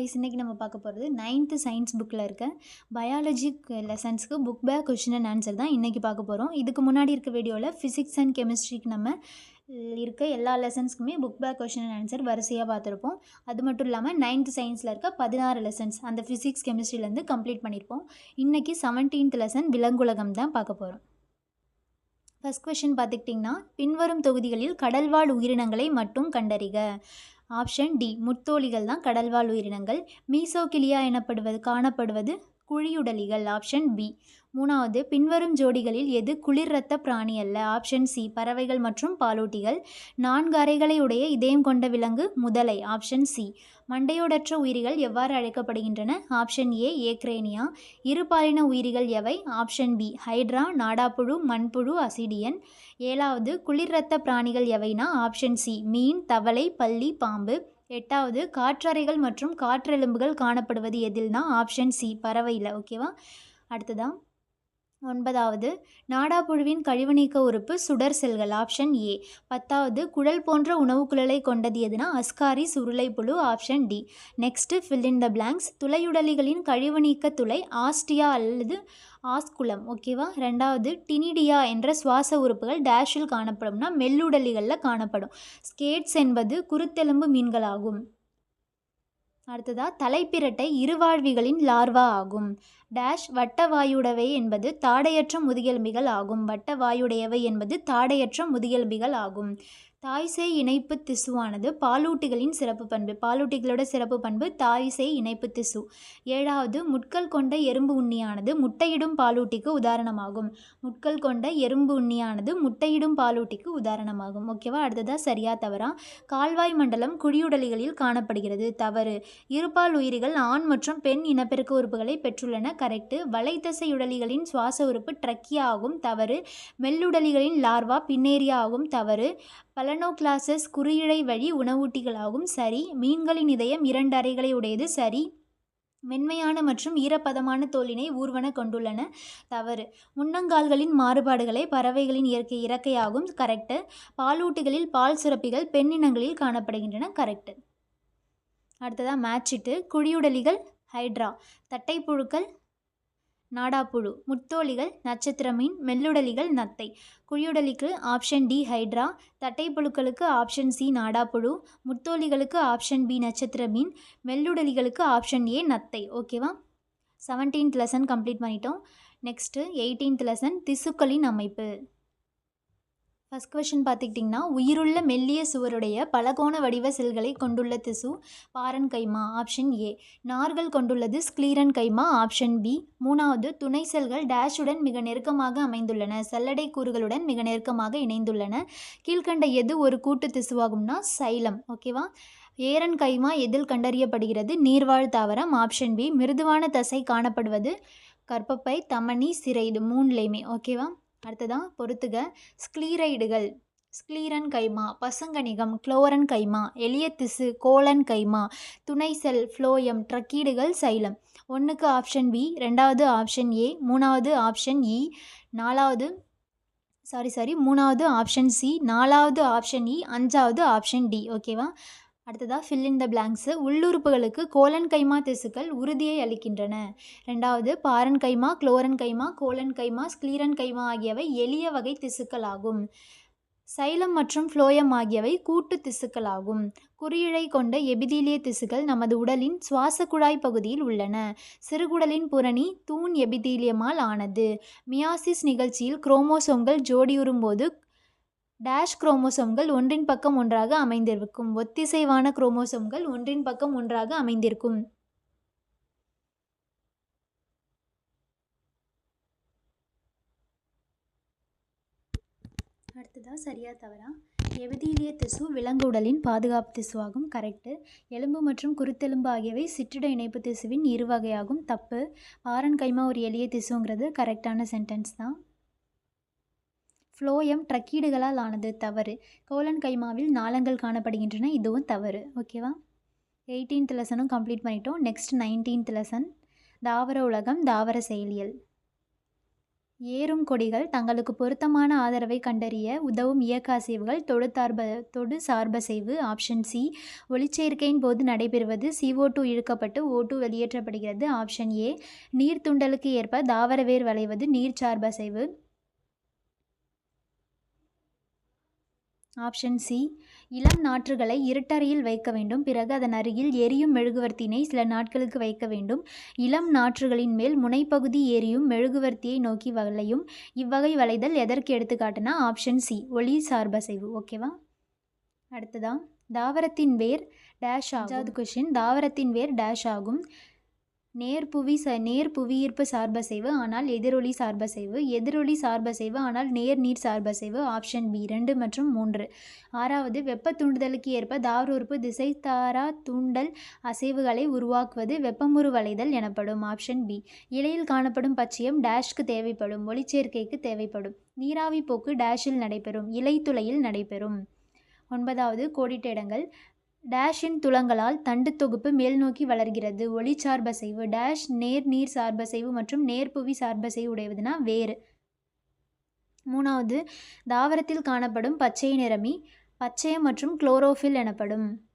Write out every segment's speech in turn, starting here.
Guys இன்றைக்கி நம்ம பார்க்க போகிறது நைன்த்து சயின்ஸ் புக்கில் இருக்க biology லெசன்ஸ்க்கு book back question and answer தான் இன்றைக்கி பார்க்க போகிறோம் இதுக்கு முன்னாடி இருக்க வீடியோவில் ஃபிசிக்ஸ் அண்ட் கெமிஸ்ட்ரிக்கு நம்ம இருக்க எல்லா லெசன்ஸ்க்குமே book back question and answer வரிசையாக பார்த்துருப்போம். அது மட்டும் இல்லாமல் நைன்த்து சயின்ஸில் இருக்க பதினாறு லெசன்ஸ் அந்த ஃபிசிக்ஸ் கெமிஸ்ட்ரிலேருந்து கம்ப்ளீட் பண்ணியிருப்போம் இன்றைக்கி செவன்டீன்த் லெசன் விலங்குலகம் தான் பார்க்க போகிறோம் ஃபஸ்ட் கொஷின் பார்த்துக்கிட்டிங்கன்னா பின்வரும் தொகுதிகளில் கடல்வாழ் உயிரினங்களை மட்டும் கண்டறிக. Option D. முத்தோலிகள் தான் கடல்வாழ் உயிரினங்கள். மீசோகிலியா எனப்படுவது காணப்படுவது குழியுடலிகள். Option B. மூணாவது பின்வரும் ஜோடிகளில் எது குளிர் ரத்த பிராணி அல்ல? ஆப்ஷன் சி பறவைகள் மற்றும் பாலூட்டிகள். நான்கு அறைகளை உடைய இதயம் கொண்ட விலங்கு முதலை. ஆப்ஷன் சி மண்டையோடற்ற உயிரிகள் எவ்வாறு அழைக்கப்படுகின்றன? Option A ஏக்ரேனியா. இருபாலின உயிரிகள் எவை? ஆப்ஷன் பி ஹைட்ரா நாடாப்புழு மண்புழு அசிடியன். ஏழாவது குளிர் இரத்த பிராணிகள் எவைனா? ஆப்ஷன் சி மீன் தவளை பள்ளி பாம்பு. எட்டாவது காற்றறைகள் மற்றும் காற்றெலும்புகள் காணப்படுவது எதில்னா? Option C பறவையில். ஓகேவா? அடுத்ததான் ஒன்பதாவது நாடாப்புழுவின் கழிவு நீக்க உறுப்பு சுடர் செல்கள் ஆப்ஷன் ஏ. பத்தாவது குழல் போன்ற உணவு குழலை கொண்டது எதுனா அஸ்காரி சுருளைப்புழு option D. Next fill in the blanks துளையுடலிகளின் கழிவு நீக்க துளை ஆஸ்டியா அல்லது ஆஸ்குலம் ஓகேவா ரெண்டாவது டினிடியா என்ற சுவாச உறுப்புகள் டேஷில் காணப்படும்னா மெல்லுடலிகளில் காணப்படும். ஸ்கேட்ஸ் என்பது குருத்தெலும்பு மீன்களாகும். அடுத்ததாக தலைப்பிரட்டை இருவாழ்விகளின் லார்வா ஆகும். டேஷ் வட்ட வாயுடவை என்பது தாடையற்ற முதுகெலும்பிகள் ஆகும். வட்ட வாயுடையவை என்பது தாடையற்ற முதுகெலும்பிகள் ஆகும். தாய்சேய் இணைப்பு திசுவானது பாலூட்டிகளின் சிறப்பு பண்பு. பாலூட்டிகளோட சிறப்பு பண்பு தாய்சேய் இணைப்பு திசு. ஏழாவது முட்கள் கொண்ட எறும்பு உண்ணியானது முட்டையிடும் பாலூட்டிக்கு உதாரணமாகும். முட்கள் கொண்ட எறும்பு உண்ணியானது முட்டையிடும் பாலூட்டிக்கு உதாரணமாகும். ஓகேவா? அடுத்ததாக சரியா தவறா? கால்வாய் மண்டலம் குழியுடலிகளில் காணப்படுகிறது. தவறு. இருபால் உயிரிகள் ஆண் மற்றும் பெண் இனப்பெருக்க உறுப்புகளை பெற்றுள்ளன. கரெக்டு. வலைத்தசையுடலிகளின் சுவாச உறுப்பு ட்ரக்கியா ஆகும் தவறு. மெல்லுடலிகளின் லார்வா பின்னேரியா ஆகும் தவறு. பலனோகிளாசஸ் குறியிழை வழி உணவூட்டிகளாகும். சரி மீன்களின் இதயம் இரண்டு அறைகளை உடையது. சரி மென்மையான மற்றும் ஈரப்பதமான தோலினை ஊர்வன கொண்டுள்ளன. தவறு. முன்னங்கால்களின் மாறுபாடுகளை பறவைகளின் இயற்கை இறக்கையாகும். கரெக்டு பாலூட்டிகளில் பால் சுரப்பிகள் பெண்ணினங்களில் காணப்படுகின்றன. கரெக்டு அடுத்ததாக மேட்சிட்டு குழியுடலிகள் ஹைட்ரா தட்டைப்புழுக்கள் நாடாப்புழு. முத்தோலிகள் நட்சத்திரமீன் மெல்லுடலிகள் நத்தை. குழியுடலிக்கு ஆப்ஷன் டி ஹைட்ரா தட்டைப்புழுக்களுக்கு ஆப்ஷன் சி நாடாப்புழு. முத்தோலிகளுக்கு ஆப்ஷன் பி நட்சத்திர மீன் மெல்லுடலிகளுக்கு ஆப்ஷன் ஏ நத்தை. ஓகேவா செவன்டீன்த் லெசன் கம்ப்ளீட் பண்ணிட்டோம். நெக்ஸ்ட்டு எயிட்டீன்த் லெசன் திசுக்களின் அமைப்பு. ஃபஸ்ட் கொஷின் பார்த்துக்கிட்டிங்கன்னா உயிருள்ள மெல்லிய சுவருடைய பலகோண வடிவ செல்களை கொண்டுள்ள திசு பாரன் கைமா ஆப்ஷன் ஏ நார்கள் கொண்டுள்ளது ஸ்க்ளீரன் கைமா ஆப்ஷன் பி மூணாவது துணை செல்கள் டேஷுடன் மிக நெருக்கமாக அமைந்துள்ளன. செல்லடை கூறுகளுடன் மிக நெருக்கமாக இணைந்துள்ளன. கீழ்கண்ட எது ஒரு கூட்டு திசுவாகும்னா சைலம் ஓகேவா ஏரன் கைமா எதில் கண்டறியப்படுகிறது? நீர்வாழ் தாவரம் ஆப்ஷன் பி மிருதுவான தசை காணப்படுவது கற்பப்பை தமணி சிறை இது மூணுலேயுமே ஓகேவா அடுத்ததான் பொறுத்துக. ஸ்க்ளீரைடுகள் ஸ்க்ளீரன் கைமா பசுங்கணிகம் குளோரன் கைமா எளிய திசு கோலன் கைமா துணை செல் ஃப்ளோயம் ட்ரக்கீடுகள் சைலம் ஒன்றுக்கு ஆப்ஷன் பி ரெண்டாவது ஆப்ஷன் ஏ மூணாவது ஆப்ஷன் இ e, நாலாவது சாரி சாரி மூணாவது ஆப்ஷன் சி நாலாவது ஆப்ஷன் இ e, அஞ்சாவது ஆப்ஷன் டி ஓகேவா அடுத்ததாக ஃபில் இன் த பிளாங்க்ஸு உள்ளுறுப்புகளுக்கு கோலன் கைமா திசுக்கள் உறுதியை அளிக்கின்றன. ரெண்டாவது parenchyma chlorenchyma collenchyma sclerenchyma ஆகியவை எளிய வகை திசுக்கள் ஆகும் சைலம் மற்றும் ஃப்ளோயம் ஆகியவை கூட்டு திசுக்கள் ஆகும் குறியிழை கொண்ட எபிதீலிய திசுக்கள் நமது உடலின் சுவாச குழாய் பகுதியில் உள்ளன. சிறுகுடலின் புரணி தூண் எபிதீலியமால் ஆனது. மியாசிஸ் நிகழ்ச்சியில் குரோமோசோம்கள் ஜோடியுறும்போது டேஷ் குரோமோசோம்கள் ஒன்றின் பக்கம் ஒன்றாக அமைந்திருக்கும். ஒத்திசைவான குரோமோசோம்கள் ஒன்றின் பக்கம் ஒன்றாக அமைந்திருக்கும். அடுத்ததாக சரியா தவறா? எபிதீலிய திசு விலங்கு உடலின் பாதுகாப்பு திசுவாகும். கரெக்டு எலும்பு மற்றும் குருத்தெலும்பு ஆகியவை சிற்றிட இணைப்பு திசுவின் இரு வகையாகும். தப்பு. ஆரன் கைமா ஒரு எளிய திசுங்கிறது. கரெக்டான சென்டென்ஸ் தான். ஃப்ளோயம் ட்ரக்கீடுகளால் ஆனது தவறு. கோலன் கைமாவில் நாளங்கள் காணப்படுகின்றன இதுவும் தவறு. ஓகேவா? எயிட்டீன்த் லெசனும் கம்ப்ளீட் பண்ணிட்டோம். நெக்ஸ்ட் நைன்டீன்த் லெசன் தாவர உலகம் தாவர செயலியல். ஏறும் கொடிகள் தங்களுக்கு பொருத்தமான ஆதரவை கண்டறிய உதவும் இயக்க அசைவுகள் தொடுதார்ப தொடு சார்பசைவு ஆப்ஷன் சி ஒளிச்சேர்க்கையின் போது நடைபெறுவது சிஓ டூ இழுக்கப்பட்டு ஓ டூ வெளியேற்றப்படுகிறது ஆப்ஷன் ஏ நீர் துண்டலுக்கு ஏற்ப தாவர வேர் வளைவது நீர் சார்பசைவு ஆப்ஷன் சி. இளம் நாற்றுகளை இருட்டறையில் வைக்க வேண்டும். பிறகு அதன் அருகில் எரியும் மெழுகுவர்த்தியினை சில நாட்களுக்கு வைக்க வேண்டும். இளம் நாற்றுகளின் மேல் முனைப்பகுதி எரியும் மெழுகுவர்த்தியை நோக்கி வளையும். இவ்வகை வளைதல் எதற்கு எடுத்துக்காட்டுனா ஆப்ஷன் சி. ஒளி சார்பசைவு ஓகேவா அடுத்ததா. தாவரத்தின் வேர் டேஷ் ஆகும். கொஷின் தாவரத்தின் வேர் டேஷ் ஆகும். நேர்புவி ச நேர் புவியீர்ப்பு சார்பசைவு ஆனால் எதிரொலி சார்பசைவு. எதிரொலி சார்பசைவு ஆனால் நேர் நீர் சார்பசைவு. ஆப்ஷன் பி ரெண்டு மற்றும் மூன்று. ஆறாவது வெப்ப தூண்டுதலுக்கு ஏற்ப தாவர உறுப்பு தாரா தூண்டல் அசைவுகளை உருவாக்குவது வெப்பமுறு வளைதல் எனப்படும். ஆப்ஷன் பி இலையில் காணப்படும் பச்சையம் டேஷ்க்கு தேவைப்படும். ஒளிச்சேர்க்கைக்கு தேவைப்படும். நீராவி போக்கு டேஷில் நடைபெறும். இலைத்துளையில் நடைபெறும். ஒன்பதாவது கோடிட்ட இடங்கள் டேஷின் துலங்களால் தண்டு தொகுப்பு மேல்நோக்கி வளர்கிறது. ஒளி சார்பசைவு டேஷ் நேர் நீர் சார்பசைவு மற்றும் நேர்புவி சார்பசைவு உடையதுனா வேறு. மூணாவது தாவரத்தில் காணப்படும் பச்சை நிறமி பச்சை மற்றும் குளோரோஃபில் எனப்படும்.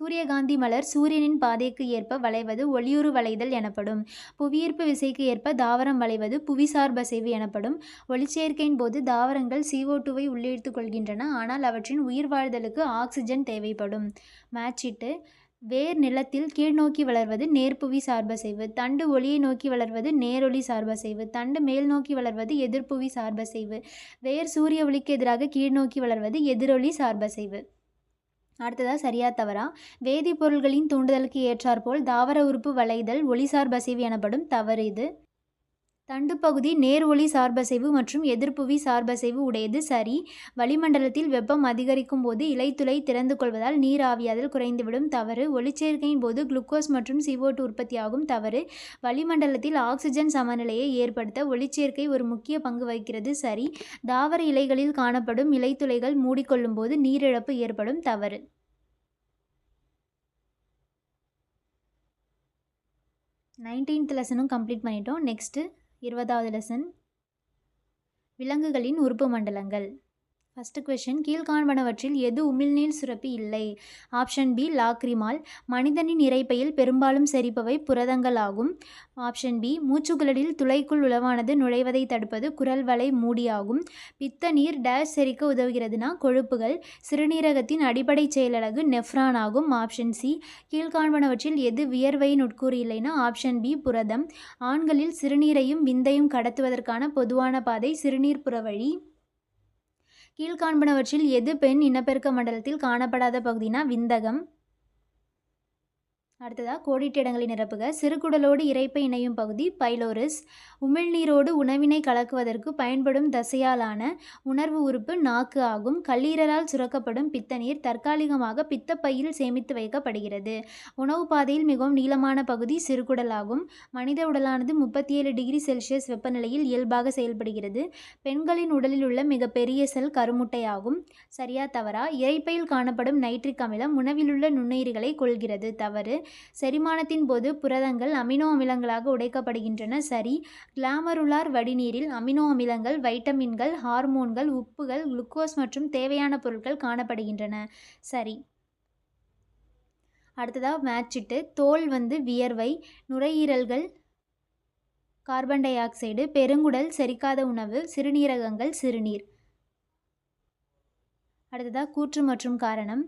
சூரியகாந்தி மலர் சூரியனின் பாதைக்கு ஏற்ப வளைவது ஒளியுறு வளைதல் எனப்படும். புவியீர்ப்பு விசைக்கு ஏற்ப தாவரம் வளைவது புவிசார் பசைவு எனப்படும். ஒளிச்சேர்க்கையின் போது தாவரங்கள் சிஓ டூவை உள்ளிழுத்துக் கொள்கின்றன. ஆனால் அவற்றின் உயிர் வாழ்தலுக்கு ஆக்சிஜன் தேவைப்படும். மேட்சிட்டு. வேர் நிலத்தில் கீழ்நோக்கி வளர்வது நேர்புவி சார்பசைவு தண்டு ஒளியை நோக்கி வளர்வது நேரொளி சார்பசைவு தண்டு மேல் நோக்கி வளர்வது எதிர்ப்புவி சார்பசைவு வேர் சூரிய ஒளிக்கு எதிராக கீழ்நோக்கி வளர்வது எதிரொலி சார்பசைவு அடுத்ததாக சரியா தவறா? வேதிப்பொருள்களின் தூண்டுதலுக்கு ஏற்றாற்போல் தாவர உறுப்பு வளைதல் ஒளிசார் பசிவு எனப்படும் தவறு இது. தண்டுப்பகுதி நேர் ஒளி சார்பசைவு மற்றும் எதிர்ப்புவி சார்பசைவு உடையது சரி. வளிமண்டலத்தில் வெப்பம் அதிகரிக்கும் போது இலைத்துளை திறந்து கொள்வதால் நீர் ஆவியாதல் குறைந்துவிடும். தவறு. ஒளிச்சேர்க்கையின் போது குளுக்கோஸ் மற்றும் சிவோட்டு உற்பத்தியாகும் தவறு. வளிமண்டலத்தில் ஆக்சிஜன் சமநிலையை ஏற்படுத்த ஒளிச்சேர்க்கை ஒரு முக்கிய பங்கு வகிக்கிறது சரி. தாவர இலைகளில் காணப்படும் இலைத்துளைகள் மூடிக்கொள்ளும் போது நீரிழப்பு ஏற்படும் தவறு. நைன்டீன்த் லெசனும் கம்ப்ளீட் பண்ணிட்டோம். நெக்ஸ்ட்டு. இருபதாவது லெசன் விலங்குகளின் உறுப்பு மண்டலங்கள். ஃபஸ்ட்டு கொஷின் கீழ்காண்பனவற்றில் எது உமிழ்நீர் சுரப்பி இல்லை? Option B lacrimal. மனிதனின் இறைப்பையில் பெரும்பாலும் செரிப்பவை புரதங்கள் ஆகும். ஆப்ஷன் பி மூச்சுக்குழலில் துளைக்குள் உளவானது நுழைவதை தடுப்பது குரல் வலை மூடியாகும் பித்த நீர் டேஷ் செரிக்க உதவுகிறதுனா கொழுப்புகள். சிறுநீரகத்தின் அடிப்படை செயலழகு நெஃப்ரான் ஆகும். ஆப்ஷன் சி கீழ்காண்பனவற்றில் எது வியர்வையின் உட்கூறு இல்லைனா? ஆப்ஷன் பி புரதம். ஆண்களில் சிறுநீரையும் விந்தையும் கடத்துவதற்கான பொதுவான பாதை சிறுநீர் புறவழி. கீழ்காண்பனவற்றில் எது பெண் இனப்பெருக்க மண்டலத்தில் காணப்படாத பகுதினா விந்தகம். அடுத்ததாக கோடிட்ட இடங்களை நிரப்புக. சிறுகுடலோடு இறைப்பை இணையும் பகுதி பைலோரிஸ். உமிழ்நீரோடு உணவினை கலக்குவதற்கு பயன்படும் தசையாலான உணர்வு உறுப்பு நாக்கு ஆகும். கல்லீரலால் சுரக்கப்படும் பித்தநீர் தற்காலிகமாக பித்தப்பையில் சேமித்து வைக்கப்படுகிறது. உணவு பாதையில் மிகவும் நீளமான பகுதி சிறுகுடலாகும் மனித உடலானது முப்பத்தி ஏழு டிகிரி செல்சியஸ் வெப்பநிலையில் இயல்பாக செயல்படுகிறது. பெண்களின் உடலில் உள்ள மிகப்பெரிய செல் கருமுட்டையாகும் சரியா தவறா? இரைப்பையில் காணப்படும் நைட்ரிக் அமிலம் உணவிலுள்ள நுண்ணுயிர்களை கொள்கிறது தவறு. செரிமானத்தின் போது புரதங்கள் அமினோ அமிலங்களாக உடைக்கப்படுகின்றன. சரி கிளாமருலார் வடிநீரில் அமினோ அமிலங்கள் வைட்டமின்கள் ஹார்மோன்கள் உப்புகள் குளுக்கோஸ் மற்றும் தேவையான பொருட்கள் காணப்படுகின்றன. சரி அடுத்ததாக மேட்சிட்டு தோல் வந்து வியர்வை நுரையீரல்கள் கார்பன் டை ஆக்சைடு பெருங்குடல் செரிக்காத உணவு சிறுநீரகங்கள் சிறுநீர். அடுத்ததாக கூற்று மற்றும் காரணம்.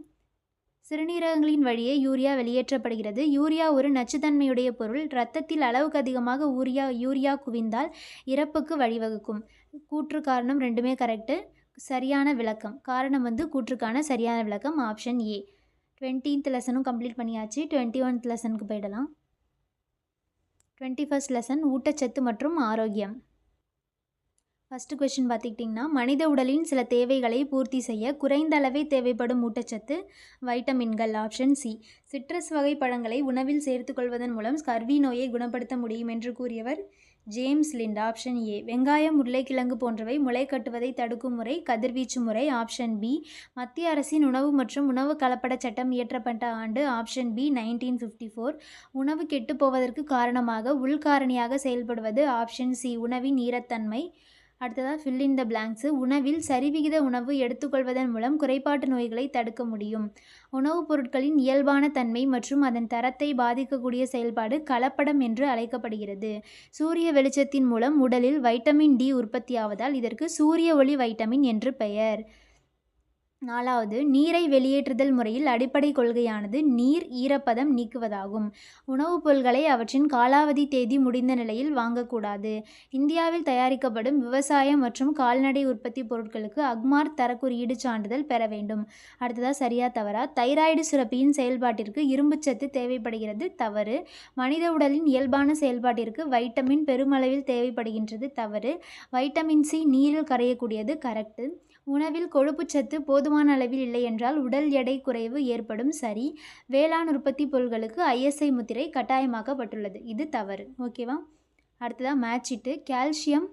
சிறுநீரகங்களின் வழியே யூரியா வெளியேற்றப்படுகிறது. யூரியா ஒரு நச்சுத்தன்மையுடைய பொருள். இரத்தத்தில் அளவுக்கு அதிகமாக ஊரியா யூரியா குவிந்தால் இறப்புக்கு வழிவகுக்கும். கூற்று காரணம் ரெண்டுமே கரெக்டு சரியான விளக்கம். காரணம் வந்து கூற்றுக்கான சரியான விளக்கம். ஆப்ஷன் ஏ டுவெண்ட்டீன்த் லெசனும் கம்ப்ளீட் பண்ணியாச்சு. டுவெண்ட்டி ஒன்த் லெசனுக்கு போயிடலாம். டுவெண்ட்டி ஃபஸ்ட் லெசன் ஊட்டச்சத்து மற்றும் ஆரோக்கியம். ஃபஸ்ட்டு கொஷின் பார்த்துக்கிட்டிங்கன்னா மனித உடலின் சில தேவைகளை பூர்த்தி செய்ய குறைந்த அளவே தேவைப்படும் ஊட்டச்சத்து வைட்டமின்கள் ஆப்ஷன் சி சிட்ரஸ் வகை பழங்களை உணவில் சேர்த்துக்கொள்வதன் மூலம் ஸ்கர்வி நோயை குணப்படுத்த முடியும் என்று கூறியவர் ஜேம்ஸ் லிண்ட் ஆப்ஷன் ஏ வெங்காயம் உருளைக்கிழங்கு போன்றவை முளை கட்டுவதை தடுக்கும் முறை கதிர்வீச்சு முறை ஆப்ஷன் பி மத்திய அரசின் உணவு மற்றும் உணவு கலப்பட சட்டம் இயற்றப்பட்ட ஆண்டு option B nineteen fifty four உணவு கெட்டுப்போவதற்கு காரணமாக உள்காரணியாக செயல்படுவது ஆப்ஷன் சி உணவின் ஈரத்தன்மை. அடுத்ததாக ஃபில் இன் த பிளாங்க்ஸு உணவில் சரிவிகித உணவு எடுத்துக்கொள்வதன் மூலம் குறைபாட்டு நோய்களை தடுக்க முடியும். உணவுப் பொருட்களின் இயல்பான தன்மை மற்றும் அதன் தரத்தை பாதிக்கக்கூடிய செயல்பாடு கலப்படம் என்று அழைக்கப்படுகிறது. சூரிய வெளிச்சத்தின் மூலம் உடலில் வைட்டமின் டி உற்பத்தியாவதால் இதற்கு சூரிய ஒளி வைட்டமின் என்று பெயர். நாலாவது நீரை வெளியேற்றுதல் முறையில் அடிப்படை கொள்கையானது நீர் ஈரப்பதம் நீக்குவதாகும். உணவுப் பொருட்களை அவற்றின் காலாவதி தேதி முடிந்த நிலையில் வாங்கக்கூடாது. இந்தியாவில் தயாரிக்கப்படும் விவசாயம் மற்றும் கால்நடை உற்பத்தி பொருட்களுக்கு அக்மார் தரக்குறியீடு சான்றிதழ் பெற வேண்டும். அடுத்ததாக சரியா தவறா? தைராய்டு சுரப்பியின் செயல்பாட்டிற்கு இரும்புச்சத்து தேவைப்படுகிறது தவறு. மனித உடலின் இயல்பான செயல்பாட்டிற்கு வைட்டமின் பெருமளவில் தேவைப்படுகின்றது தவறு. வைட்டமின் சி நீரில் கரையக்கூடியது கரெக்டு உணவில் கொழுப்புச்சத்து போதுமான அளவில் இல்லை என்றால் உடல் எடை குறைவு ஏற்படும் சரி. வேளாண் உற்பத்தி பொருட்களுக்கு ஐஎஸ்ஐ முத்திரை கட்டாயமாக்கப்பட்டுள்ளது. இது தவறு. ஓகேவா அடுத்ததாக மேட்சிட்டு கால்சியம்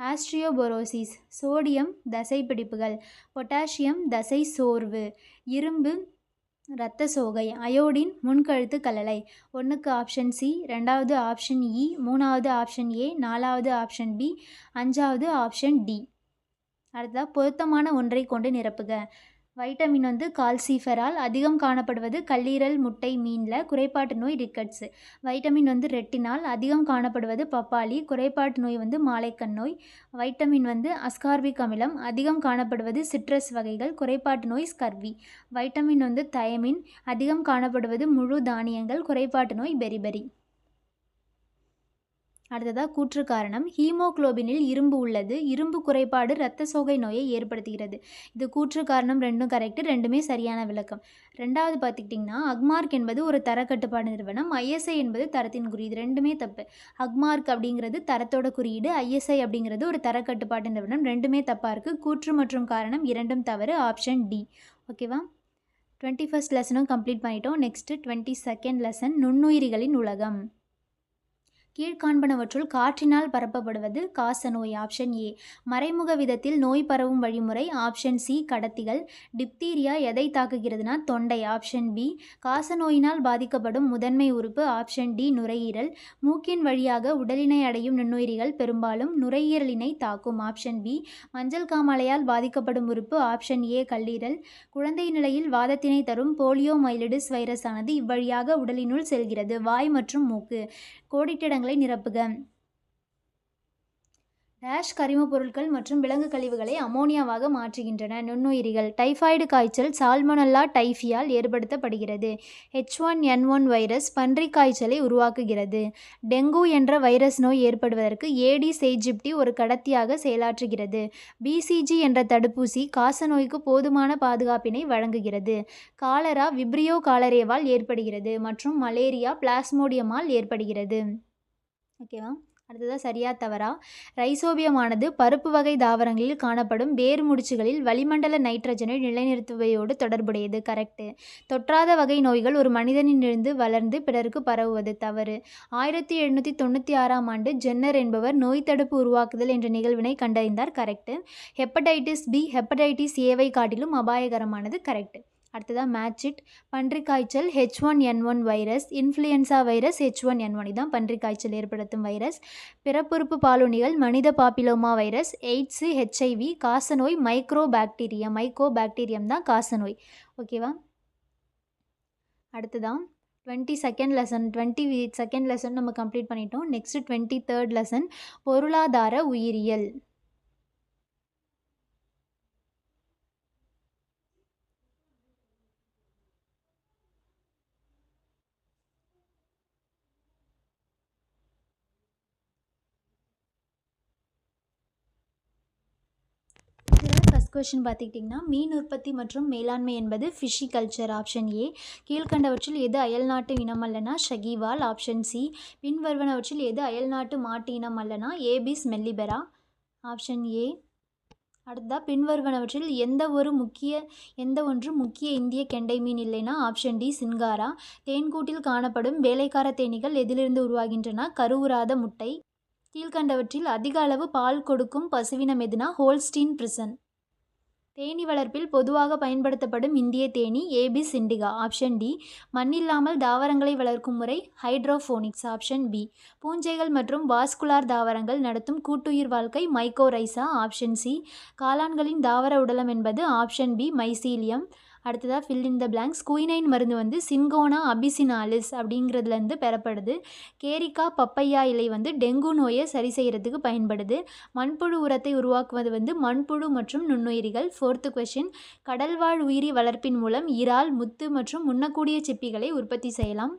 ஆஸ்ட்ரியோபொரோசிஸ் சோடியம் தசை பிடிப்புகள் பொட்டாசியம் தசை சோர்வு இரும்பு இரத்த சோகை அயோடின் முன்கழுத்து கலலை. ஒன்றுக்கு ஆப்ஷன் சி ரெண்டாவது ஆப்ஷன் இ e, மூணாவது ஆப்ஷன் ஏ நாலாவது ஆப்ஷன் பி அஞ்சாவது ஆப்ஷன் டி அடுத்ததாக பொருத்தமான ஒன்றை கொண்டு நிரப்புக. வைட்டமின் வந்து கால்சிஃபரால் அதிகம் காணப்படுவது கல்லீரல் முட்டை மீனில் குறைபாட்டு நோய் ரிக்கட்ஸ். வைட்டமின் வந்து ரெட்டினால் அதிகம் காணப்படுவது பப்பாளி குறைபாட்டு நோய் வந்து மாலைக்கண் நோய். வைட்டமின் வந்து அஸ்கார்பிக் அமிலம் அதிகம் காணப்படுவது சிட்ரஸ் வகைகள் குறைபாட்டு நோய் ஸ்கர்வி. வைட்டமின் வந்து தயமின் அதிகம் காணப்படுவது முழு தானியங்கள் குறைபாட்டு நோய் பெரிபெரி. அடுத்ததாக கூற்று காரணம் ஹீமோகுளோபினில் இரும்பு உள்ளது. இரும்பு குறைபாடு இரத்த சோகை நோயை ஏற்படுத்துகிறது. இது கூற்று காரணம் ரெண்டும் கரெக்டு ரெண்டுமே சரியான விளக்கம். ரெண்டாவது பார்த்துக்கிட்டிங்கன்னா அக்மார்க் என்பது ஒரு தரக்கட்டுப்பாடு நிறுவனம். ஐஎஸ்ஐ என்பது தரத்தின் குறியீடு. ரெண்டுமே தப்பு. அக்மார்க் அப்படிங்கிறது தரத்தோட குறியீடு. ஐஎஸ்ஐ அப்படிங்கிறது ஒரு தரக்கட்டுப்பாட்டு நிறுவனம். ரெண்டுமே தப்பாக இருக்குது கூற்று மற்றும் காரணம் இரண்டும் தவறு. Option D. ஓகேவா? டுவெண்ட்டி ஃபஸ்ட் லெசனும் கம்ப்ளீட் பண்ணிட்டோம். நெக்ஸ்ட்டு டுவெண்ட்டி செகண்ட் லெசன் நுண்ணுயிரிகளின் உலகம். கீழ்காண்பனவற்றுள் காற்றினால் பரப்பப்படுவது காசநோய் ஆப்ஷன் ஏ மறைமுக விதத்தில் நோய் பரவும் வழிமுறை ஆப்ஷன் சி கடத்திகள். டிப்தீரியா எதை தாக்குகிறதுனா தொண்டை ஆப்ஷன் பி காசநோயினால் பாதிக்கப்படும் முதன்மை உறுப்பு ஆப்ஷன் டி நுரையீரல். மூக்கின் வழியாக உடலினை அடையும் நுண்ணுயிரிகள் பெரும்பாலும் நுரையீரலினை தாக்கும் ஆப்ஷன் பி மஞ்சள் காமாலையால் பாதிக்கப்படும் உறுப்பு ஆப்ஷன் ஏ கல்லீரல். குழந்தை நிலையில் வாதத்தினை தரும் போலியோ மைலிடிஸ் வைரஸ் ஆனது இவ்வழியாக உடலினுள் செல்கிறது வாய் மற்றும் மூக்கு. கோடிட்டிடங்கள் நிரப்புக. டேஷ் கரிம பொருட்கள் மற்றும் விலங்கு கழிவுகளை அமோனியாவாக மாற்றுகின்றன. நுண்ணுயிரிகள் டைஃபாய்டு காய்ச்சல் சால்மோனல்லா டைஃபியால் ஏற்படுத்தப்படுகிறது. H one N one virus பன்றிக் காய்ச்சலை உருவாக்குகிறது. டெங்கு என்ற வைரஸ் நோய் ஏற்படுவதற்கு ஏடிஸ் எய்ஜிப்டி ஒரு கடத்தியாக செயலாற்றுகிறது. பிசிஜி என்ற தடுப்பூசி காசநோய்க்கு போதுமான பாதுகாப்பினை வழங்குகிறது. காலரா விப்ரியோ காலரேவால் ஏற்படுகிறது மற்றும் மலேரியா பிளாஸ்மோடியமால் ஏற்படுகிறது. ஓகேவா அடுத்ததாக சரியா தவறா? ரைசோபியமானது பருப்பு வகை தாவரங்களில் காணப்படும் வேர் முடிச்சுகளில் வளிமண்டல நைட்ரஜனை நிலைநிறுத்துவையோடு தொடர்புடையது. கரெக்டு தொற்றாத வகை நோய்கள் ஒரு மனிதனிலிருந்து வளர்ந்து பிறருக்கு பரவுவது தவறு. ஆயிரத்தி எழுநூற்றி தொண்ணூற்றி ஆறாம் ஆண்டு ஜென்னர் என்பவர் நோய் தடுப்பு உருவாக்குதல் என்ற நிகழ்வினை கண்டறிந்தார். கரெக்டு ஹெப்படைட்டிஸ் பி ஹெப்படைட்டிஸ் ஏவை காட்டிலும் அபாயகரமானது. கரெக்டு அடுத்ததாக மேட்சிட் பன்றி காய்ச்சல் H one N one virus influenza virus H one N one இதான் பன்றி காய்ச்சல் ஏற்படுத்தும் வைரஸ் பிறப்புறுப்பு பாலூனிகள் மனித பாப்பிலோமா வைரஸ் எய்ட்ஸு ஹெச்ஐவி காசநோய் மைக்ரோ பாக்டீரியம் மைக்ரோ பாக்டீரியம் தான் காசநோய். ஓகேவா அடுத்ததான் twenty second lesson twenty second lesson நம்ம கம்ப்ளீட் பண்ணிட்டோம். நெக்ஸ்ட் டுவெண்ட்டி தேர்ட் லெசன் பொருளாதார உயிரியல் இதில் ஃபஸ்ட் கொஷின் பார்த்துக்கிட்டிங்கன்னா மீன் உற்பத்தி மற்றும் மேலாண்மை என்பது ஃபிஷி கல்ச்சர் ஆப்ஷன் ஏ கீழ்கண்டவற்றில் எது அயல்நாட்டு இனம் அல்லனா? ஷகிவால் ஆப்ஷன் சி பின்வருவனவற்றில் எது அயல்நாட்டு மாட்டு இனம் அல்லனா? ஏபிஸ் மெல்லிபெரா ஆப்ஷன் ஏ அடுத்ததாக பின்வருவனவற்றில் எந்த ஒரு முக்கிய எந்த ஒன்று முக்கிய இந்திய கெண்டை மீன் இல்லைனா? Option D Singara. தேன்கூட்டில் காணப்படும் வேலைக்கார தேனீகள் எதிலிருந்து உருவாகின்றன? கருவுறாத முட்டை. கீழ்கண்டவற்றில் அதிக அளவு பால் கொடுக்கும் பசுவினம் எதுனா? ஹோல்ஸ்டீன் பிரிசன் தேனீ வளர்ப்பில் பொதுவாக பயன்படுத்தப்படும் இந்திய தேனி ஏபிஸ் இண்டிகா ஆப்ஷன் டி மண்ணில்லாமல் தாவரங்களை வளர்க்கும் முறை ஹைட்ரோஃபோனிக்ஸ் ஆப்ஷன் பி பூஞ்சைகள் மற்றும் வாஸ்குலார் தாவரங்கள் நடத்தும் கூட்டுயிர் வாழ்க்கை மைக்கோரைசா ஆப்ஷன் சி காளான்களின் தாவர உடலம் என்பது. ஆப்ஷன் பி மைசீலியம் அடுத்ததாக fill in the blanks quinine மருந்து வந்து சின்கோனா அபிசினாலிஸ் அப்படிங்கிறதுலேருந்து பெறப்படுது. கேரிக்கா பப்பையா இலை வந்து டெங்கு நோயை சரி செய்கிறதுக்கு பயன்படுது. மண்புழு உரத்தை உருவாக்குவது வந்து மண்புழு மற்றும் நுண்ணுயிரிகள். ஃபோர்த்து கொஷின் கடல்வாழ் உயிரி வளர்ப்பின் மூலம் இறால் முத்து மற்றும் உண்ணக்கூடிய சிப்பிகளை உற்பத்தி செய்யலாம்.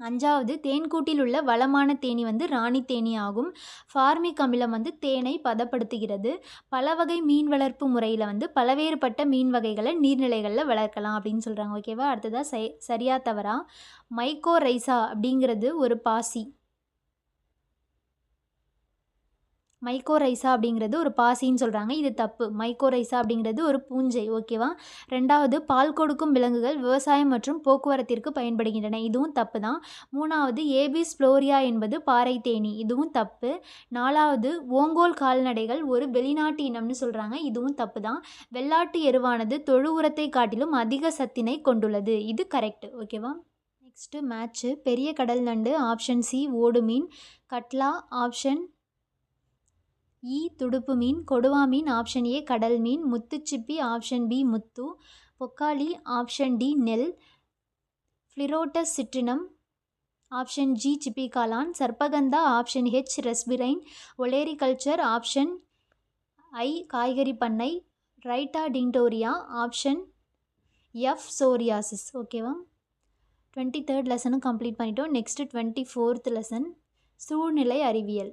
அஞ்சாவது தேன்கூட்டில் உள்ள வளமான தேனி வந்து ராணி தேனி ஆகும். ஃபார்மிக் அமிலம் வந்து தேனை பதப்படுத்துகிறது. பல வகை மீன் வளர்ப்பு முறையில் வந்து பலவேறுபட்ட மீன் வகைகளை நீர்நிலைகளில் வளர்க்கலாம் அப்படின்னு சொல்கிறாங்க ஓகேவா? அடுத்ததாக சரியா தவறா? மைக்கோரைசா அப்படிங்கிறது ஒரு பாசி. மைக்கோரைசா அப்படிங்கிறது ஒரு பாசின்னு சொல்கிறாங்க இது தப்பு. மைக்கோரைசா அப்படிங்கிறது ஒரு பூஞ்சை ஓகேவா ரெண்டாவது பால் கொடுக்கும் விலங்குகள் விவசாயம் மற்றும் போக்குவரத்திற்கு பயன்படுகின்றன. இதுவும் தப்பு தான் மூணாவது ஏபிஸ் ஃப்ளோரியா என்பது பாறை தேனி. இதுவும் தப்பு. நாலாவது ஓங்கோல் கால்நடைகள் ஒரு வெளிநாட்டு இனம்னு சொல்கிறாங்க இதுவும் தப்பு தான் வெள்ளாட்டு எருவானது தொழு உரத்தை காட்டிலும் அதிக சத்தினை கொண்டுள்ளது. இது கரெக்ட் ஓகேவா நெக்ஸ்ட்டு மேட்ச்சு பெரிய கடல் நண்டு ஆப்ஷன் சி ஓடு மீன் கட்லா ஆப்ஷன் இ துடுப்பு மீன் கொடுவா மீன் ஆப்ஷன் ஏ கடல் மீன் முத்துச்சிப்பி ஆப்ஷன் பி முத்து பொக்காளி ஆப்ஷன் டி நெல் ஃப்ளிரோட்டஸ் சிட்ரினம் ஆப்ஷன் ஜி சிப்பி காலான் sarpagandha option H reserpine olericulture option I காய்கறி பண்ணை wrightia tinctoria option F psoriasis. ஓகேவா டுவெண்ட்டி தேர்ட் லெசனும் கம்ப்ளீட் பண்ணிட்டோம். நெக்ஸ்ட்டு டுவெண்ட்டி ஃபோர்த் லெசன் சூழ்நிலை அறிவியல்.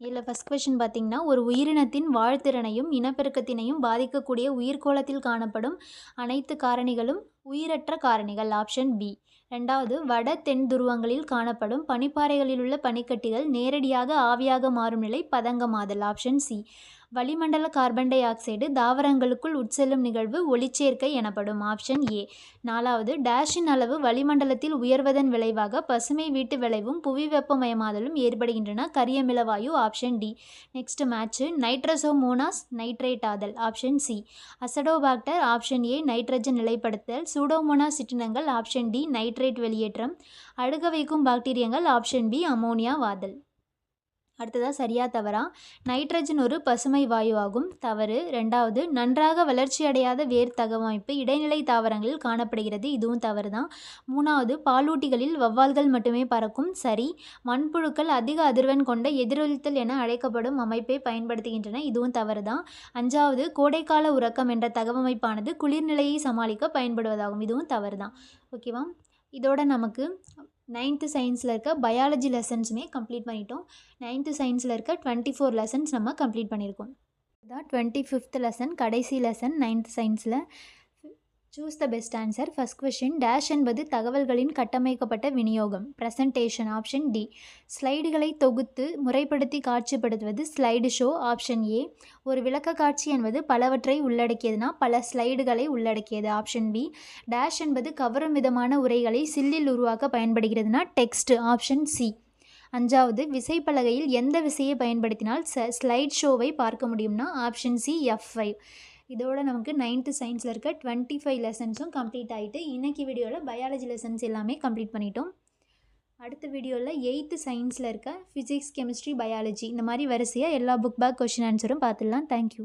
இதில் ஃபஸ்ட் கொஷின் பார்த்திங்கன்னா ஒரு உயிரினத்தின் வாழ்த்திறனையும் இனப்பெருக்கத்தினையும் பாதிக்கக்கூடிய உயிர்கோளத்தில் காணப்படும் அனைத்து காரணிகளும் உயிரற்ற காரணிகள் ஆப்ஷன் பி ரெண்டாவது வட தென் துருவங்களில் காணப்படும் பனிப்பாறைகளில் உள்ள பனிக்கட்டிகள் நேரடியாக ஆவியாக மாறும் நிலை பதங்கமாதல் ஆப்ஷன் சி வளிமண்டல கார்பன் டை ஆக்சைடு தாவரங்களுக்குள் உட்செல்லும் நிகழ்வு ஒளிச்சேர்க்கை எனப்படும். Option A. நாலாவது டேஷின் அளவு வளிமண்டலத்தில் உயர்வதன் விளைவாக பசுமை வீட்டு விளைவும் புவி வெப்பமயமாதலும் ஏற்படுகின்றன. கரியமிலவாயு option D. Next match nitrosomonas nitrate ஆதல் option C. Azotobacter option A nitrogen நிலைப்படுத்தல் pseudomonas சிற்றினங்கள் ஆப்ஷன் டி நைட்ரேட் வெளியேற்றம் அழுக வைக்கும் பாக்டீரியங்கள் ஆப்ஷன் பி அமோனியா வாதல். அடுத்ததாக சரியா தவறா? நைட்ரஜன் ஒரு பசுமை வாயுவாகும் தவறு. ரெண்டாவது நன்றாக வளர்ச்சியடையாத வேர் தகவமைப்பு. இடைநிலை தாவரங்களில் காணப்படுகிறது. இதுவும் தவறு தான் மூணாவது பாலூட்டிகளில் வவ்வால்கள் மட்டுமே பறக்கும். சரி. மண்புழுக்கள் அதிக அதிர்வெண் கொண்ட எதிரொலித்தல் என அழைக்கப்படும் அமைப்பை பயன்படுத்துகின்றன. இதுவும் தவறு தான் அஞ்சாவது கோடைக்கால உறக்கம் என்ற தகவமைப்பானது குளிர்நிலையை சமாளிக்க பயன்படுவதாகும். இதுவும் தவறு தான் ஓகேவா? இதோட நமக்கு நைன்த்து சயின்ஸில் இருக்க பயாலஜி லெசன்ஸுமே கம்ப்ளீட் பண்ணிட்டோம். நைன்த்து சயின்ஸில் இருக்க டுவெண்ட்டி ஃபோர் லெசன்ஸ் நம்ம கம்ப்ளீட் பண்ணியிருக்கோம். இதுதான் டுவெண்ட்டி ஃபிஃப்த் லெசன் கடைசி லெசன் நைன்த் சயின்ஸில். Choose the best answer first question dash என்பது தகவல்களின் கட்டமைக்கப்பட்ட விநியோகம். ப்ரெசன்டேஷன் ஆப்ஷன் டி ஸ்லைடுகளை தொகுத்து முறைப்படுத்தி காட்சிப்படுத்துவது. ஸ்லைடு ஷோ ஆப்ஷன் ஏ ஒரு விளக்க காட்சி என்பது பலவற்றை உள்ளடக்கியதுனா பல ஸ்லைடுகளை உள்ளடக்கியது. ஆப்ஷன் பி டேஷ் என்பது கவரும் விதமான உரைகளை சில்லில் உருவாக்க பயன்படுகிறதுனா டெக்ஸ்ட் ஆப்ஷன் சி அஞ்சாவது விசைப்பலகையில் எந்த விசையை பயன்படுத்தினால் ஸ்லைட் ஷோவை பார்க்க முடியும்னா ஆப்ஷன் சி எஃப் ஃபைவ் இதோட நமக்கு நைன்த்து சயின்ஸில் இருக்க டுவெண்ட்டி ஃபைவ் லெசன்ஸும் கம்ப்ளீட் ஆகிட்டு இன்றைக்கி வீடியோவில் பயாலஜி லெசன்ஸ் எல்லாமே கம்ப்ளீட் பண்ணிட்டோம். அடுத்த வீடியோவில் எயித்து சயின்ஸில் இருக்க ஃபிசிக்ஸ் கெமிஸ்ட்ரி பயாலஜி இந்த மாதிரி வரிசையாக எல்லா புக் பேக் கொஷின் ஆன்சரும் பார்த்துடலாம். தேங்க்யூ